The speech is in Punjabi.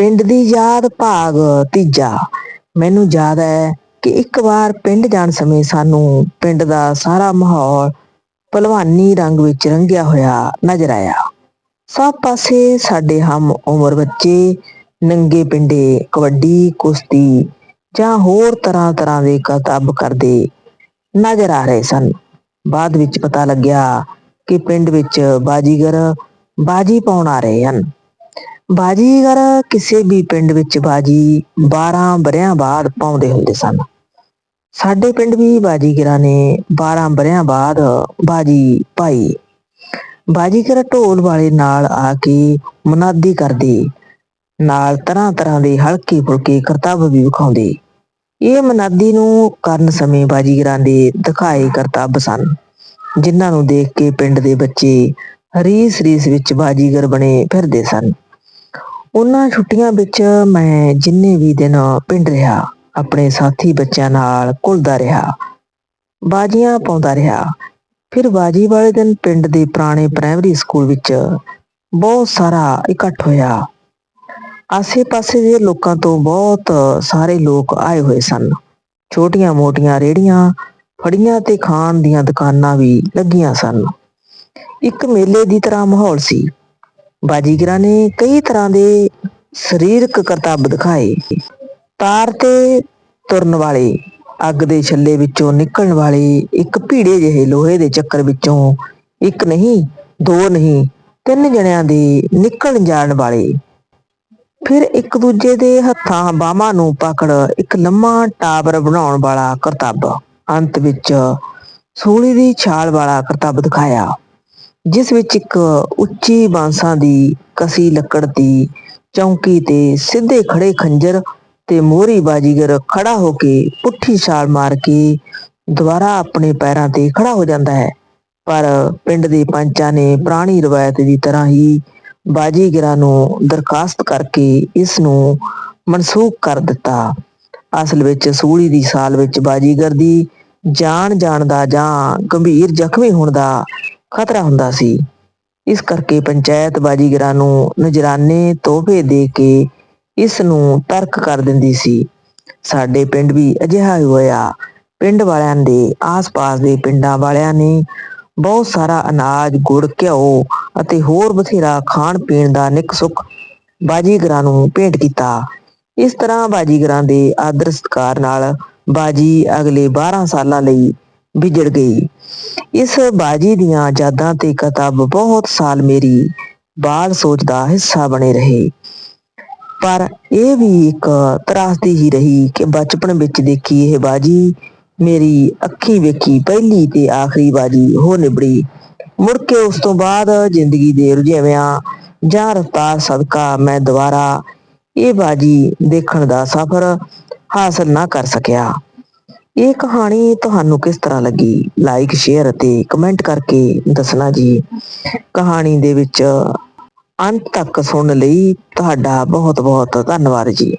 ਪਿੰਡ ਦੀ ਯਾਦ ਭਾਗ ਤੀਜਾ। ਮੈਨੂੰ ਯਾਦ ਹੈ ਕਿ ਇੱਕ ਵਾਰ ਪਿੰਡ ਜਾਣ ਸਮੇਂ ਸਾਨੂੰ ਪਿੰਡ ਦਾ ਸਾਰਾ ਮਾਹੌਲ ਭਲਵਾਨੀ ਰੰਗ ਵਿੱਚ ਰੰਗਿਆ ਹੋਇਆ ਨਜ਼ਰ ਆਇਆ। ਸਭ ਪਾਸੇ ਸਾਡੇ ਹਮ ਉਮਰ ਬੱਚੇ, ਨੰਗੇ ਪਿੰਡੇ, ਕਬੱਡੀ, ਕੁਸ਼ਤੀ ਜਾਂ ਹੋਰ ਤਰ੍ਹਾਂ ਤਰ੍ਹਾਂ ਦੇ ਕਰਤੱਵ ਕਰਦੇ ਨਜ਼ਰ ਆ ਰਹੇ ਸਨ। ਬਾਅਦ ਵਿੱਚ ਪਤਾ ਲੱਗਿਆ ਕਿ ਪਿੰਡ ਵਿੱਚ ਬਾਜੀਗਰ ਬਾਜੀ ਪਾਉਣ ਆ ਰਹੇ ਹਨ। ਬਾਜੀਗਰ ਕਿਸੇ ਵੀ ਪਿੰਡ ਵਿੱਚ ਬਾਜੀ 12 ਬਰਿਆਂ ਬਾਅਦ ਪਾਉਂਦੇ ਹੁੰਦੇ ਸਨ, ਸਾਡੇ ਪਿੰਡ ਵੀ ਬਾਜੀਗਰਾਂ ਨੇ 12 ਬਰਿਆਂ ਬਾਅਦ ਬਾਜੀ ਪਾਈ। ਬਾਜੀਗਰ ਢੋਲ ਵਾਲੇ ਨਾਲ ਆ ਕੇ ਮੁਨਾਦੀ ਕਰਦੇ, ਨਾਲ ਤਰ੍ਹਾਂ ਤਰ੍ਹਾਂ ਦੇ ਹਲਕੇ ਫੁਲਕੇ ਕਰਤੱਵ ਵੀ ਵਿਖਾਉਂਦੇ। ਇਹ ਮਨਾਦੀ ਨੂੰ ਕਰਨ ਸਮੇਂ ਬਾਜੀਗਰਾਂ ਦੇ ਦਿਖਾਏ ਕਰਤੱਵ ਸਨ, ਜਿਨ੍ਹਾਂ ਨੂੰ ਦੇਖ ਕੇ ਪਿੰਡ ਦੇ ਬੱਚੇ ਰੀਸ ਰੀਸ ਵਿੱਚ ਬਾਜੀਗਰ ਬਣੇ ਫਿਰਦੇ ਸਨ। ਉਹਨਾਂ ਛੁੱਟੀਆਂ ਵਿੱਚ ਮੈਂ ਜਿੰਨੇ ਵੀ ਦਿਨ ਪਿੰਡ ਰਿਹਾ, ਆਪਣੇ ਸਾਥੀ ਬੱਚਿਆਂ ਨਾਲ ਘੁਲਦਾ ਰਿਹਾ, ਬਾਜੀਆਂ ਪਾਉਂਦਾ ਰਿਹਾ। ਫਿਰ ਬਾਜੀ ਵਾਲੇ ਦਿਨ ਪਿੰਡ ਦੇ ਪੁਰਾਣੇ ਪ੍ਰਾਇਮਰੀ ਸਕੂਲ ਵਿੱਚ ਬਹੁਤ ਸਾਰਾ ਇਕੱਠ ਹੋਇਆ। ਆਸੇ-ਪਾਸੇ ਦੇ ਲੋਕਾਂ ਤੋਂ ਬਹੁਤ ਸਾਰੇ ਲੋਕ ਆਏ ਹੋਏ ਸਨ। ਛੋਟੀਆਂ-ਮੋਟੀਆਂ ਰੇੜੀਆਂ ਫੜੀਆਂ ਤੇ ਖਾਣ ਦੀਆਂ ਦੁਕਾਨਾਂ ਵੀ ਲੱਗੀਆਂ ਸਨ। ਇੱਕ ਮੇਲੇ ਦੀ ਤਰ੍ਹਾਂ ਮਾਹੌਲ ਸੀ। ਬਾਜੀਗਰਾਂ ਨੇ ਕਈ ਤਰ੍ਹਾਂ ਦੇ ਸਰੀਰਕ ਕਰਤੱਬ ਦਿਖਾਏ। ਤਾਰ ਤੇ ਤੁਰਨ ਵਾਲੇ, ਅੱਗ ਦੇ ਛੱਲੇ ਵਿੱਚੋਂ ਨਿਕਲਣ ਵਾਲੇ ਇੱਕ ਭੀੜੇ ਜਿਹੇ ਲੋਹੇ ਦੇ ਚੱਕਰ ਵਿੱਚੋਂ ਇੱਕ ਨਹੀਂ, ਦੋ ਨਹੀਂ, ਤਿੰਨ ਜਣਿਆਂ ਦੇ ਨਿਕਲ ਜਾਣ ਵਾਲੇ। ਫਿਰ ਇੱਕ ਦੂਜੇ ਦੇ ਹੱਥਾਂ ਬਾਹਾਂ ਨੂੰ ਪਕੜ ਇੱਕ ਲੰਮਾ ਟਾਵਰ ਬਣਾਉਣ ਵਾਲਾ ਕਰਤੱਬ, ਅੰਤ ਵਿੱਚ ਸੂਲੀ ਦੀ ਛਾਲ ਵਾਲਾ ਕਰਤੱਬ ਦਿਖਾਇਆ। ਜਿਸ ਵਿੱਚ ਇੱਕ ਉੱਚੀ ਬਾਂਸਾਂ ਦੀ ਕਸੀ ਲੱਕੜ ਦੀ ਚੌਂਕੀ ਤੇ ਸਿੱਧੇ ਖੜੇ ਖੰਜਰ ਤੇ ਮੋਹਰੀ ਬਾਜੀਗਰ ਖੜਾ ਹੋ ਕੇ ਪੁੱਠੀ ਛਾਲ ਮਾਰ ਕੇ ਦੁਬਾਰਾ ਆਪਣੇ ਪੈਰਾਂ ਤੇ ਖੜਾ ਹੋ ਜਾਂਦਾ ਹੈ। ਪਰ ਪਿੰਡ ਦੇ ਪੰਚਾਂ ਨੇ ਪੁਰਾਣੀ ਰਵਾਇਤ ਦੀ ਤਰ੍ਹਾਂ ਹੀ ਬਾਜੀਗਰਾਂ ਨੂੰ ਦਰਖਾਸਤ ਕਰਕੇ ਇਸ ਨੂੰ ਮਨਸੂਖ ਕਰ ਦਿੱਤਾ। ਅਸਲ ਵਿੱਚ ਸੂਲੀ ਦੀ ਸਾਲ ਵਿੱਚ ਬਾਜੀਗਰ ਦੀ ਜਾਨ ਜਾਣ ਦਾ ਜਾਂ ਗੰਭੀਰ ਜ਼ਖਮੀ ਹੋਣ ਦਾ ਖਤਰਾ ਹੁੰਦਾ ਸੀ। ਇਸ ਕਰਕੇ ਪੰਚਾਇਤ ਬਾਜੀਗਰਾਂ ਨੂੰ ਨਜਰਾਨੇ ਤੋਹਫੇ ਦੇ ਕੇ ਇਸ ਨੂੰ ਤਰਕ ਕਰ ਦਿੰਦੀ ਸੀ। ਸਾਡੇ ਪਿੰਡ ਵੀ ਅਜਿਹਾ ਹੋਇਆ। ਪਿੰਡ ਵਾਲਿਆਂ ਦੇ ਆਸ-ਪਾਸ ਦੇ ਪਿੰਡਾਂ ਵਾਲਿਆਂ ਨੇ ਬਹੁਤ ਸਾਰਾ ਅਨਾਜ, ਗੁੜ, ਘਿਓ ਅਤੇ ਹੋਰ ਬਥੇਰਾ ਖਾਣ ਪੀਣ ਦਾ ਨਿੱਕ ਸੁੱਖ ਬਾਜੀਗਰਾਂ ਨੂੰ ਭੇਟ ਕੀਤਾ। ਇਸ ਤਰ੍ਹਾਂ ਬਾਜੀਗਰਾਂ ਦੇ ਆਦਰ ਸਤਿਕਾਰ ਨਾਲ ਬਾਜੀ ਅਗਲੇ 12 ਸਾਲਾਂ ਲਈ ਵਿਜੜ ਗਈ। ਇਸ ਬਾਜੀ ਦੀਆਂ ਯਾਦਾਂ ਤੇ ਕਿਤਾਬ ਬਹੁਤ ਸਾਲ ਮੇਰੀ ਬਾਲ ਸੋਚ ਦਾ ਹਿੱਸਾ ਬਣੇ ਰਹੇ। ਪਰ ਇਹ ਵੀ ਇੱਕ ਤਰਾਸਦੀ ਹੀ ਰਹੀ ਕਿ ਬਚਪਨ ਵਿੱਚ ਦੇਖੀ ਇਹ ਬਾਜੀ ਮੇਰੀ ਅੱਖੀ ਵੇਖੀ ਪਹਿਲੀ ਤੇ ਆਖਰੀ ਬਾਜੀ ਹੋ ਨਿਬੜੀ। ਮੁੜ ਕੇ ਉਸ ਤੋਂ ਬਾਅਦ ਜ਼ਿੰਦਗੀ ਦੇ ਰੁਝੇਵਿਆਂ ਜਾਂ ਰਫਤਾਰ ਸਦਕਾ ਮੈਂ ਦੁਬਾਰਾ ਇਹ ਬਾਜੀ ਦੇਖਣ ਦਾ ਸਫ਼ਰ ਹਾਸਲ ਨਾ ਕਰ ਸਕਿਆ। ਇਹ ਕਹਾਣੀ ਤੁਹਾਨੂੰ ਕਿਸ ਤਰ੍ਹਾਂ ਲੱਗੀ? ਲਾਈਕ ਸ਼ੇਅਰ ਅਤੇ ਕਮੈਂਟ ਕਰਕੇ ਦੱਸਣਾ ਜੀ। ਕਹਾਣੀ ਦੇ ਵਿੱਚ ਅੰਤ ਤੱਕ ਸੁਣਨ ਲਈ ਤੁਹਾਡਾ ਬਹੁਤ ਬਹੁਤ ਧੰਨਵਾਦ ਜੀ।